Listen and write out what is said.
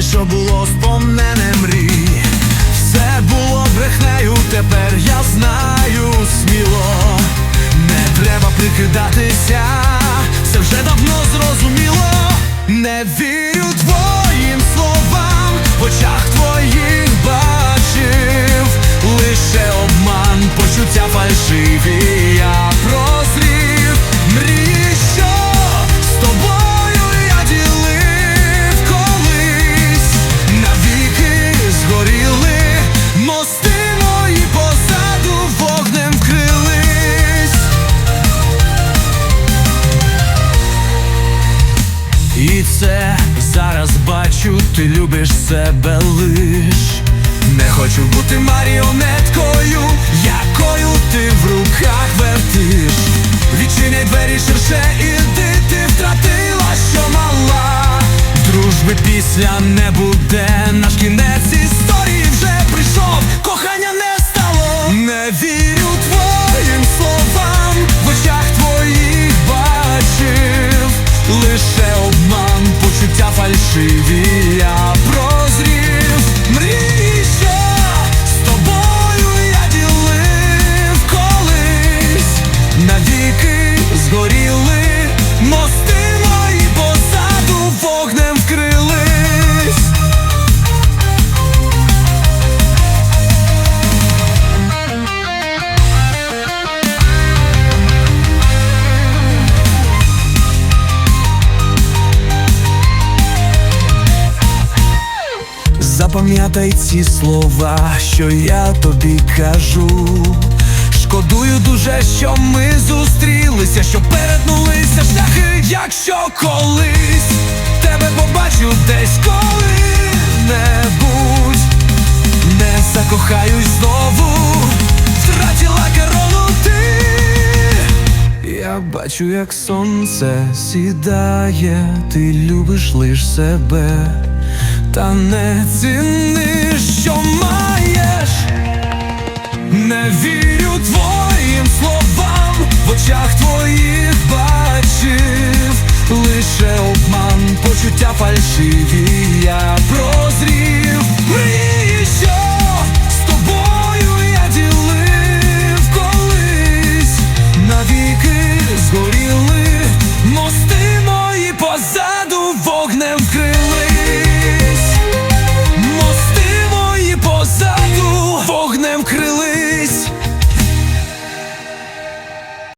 що було сповнене мрій, все було брехнею, тепер я знаю сміло, не треба прикидатися, це вже давно зрозуміло, не вірю твоїм словам, в очах твоїх Це зараз бачу, ти любиш себе лиш. Не хочу бути маріонеткою, якою ти в руках вертиш. Відчиняй двері ширше, іди, ти втратила, що мала. Дружби після не буде, наш кінець історії вже прийшов, кохання не стало. Не вірю твоїм словам, в очах твоїх бачив лише обман, почуття фальшиві, я прозрів мрії, що з тобою я ділив колись, навіки згоріли, мости Запам'ятай ці слова, що я тобі кажу. Шкодую дуже, що ми зустрілися, що перетнулися шляхи, якщо колись тебе побачу десь коли-небудь, не закохаюсь знову, втратила корону ти. Я бачу, як сонце сідає, ти любиш лиш себе, та не ціни, що маєш. Не вірю твоїм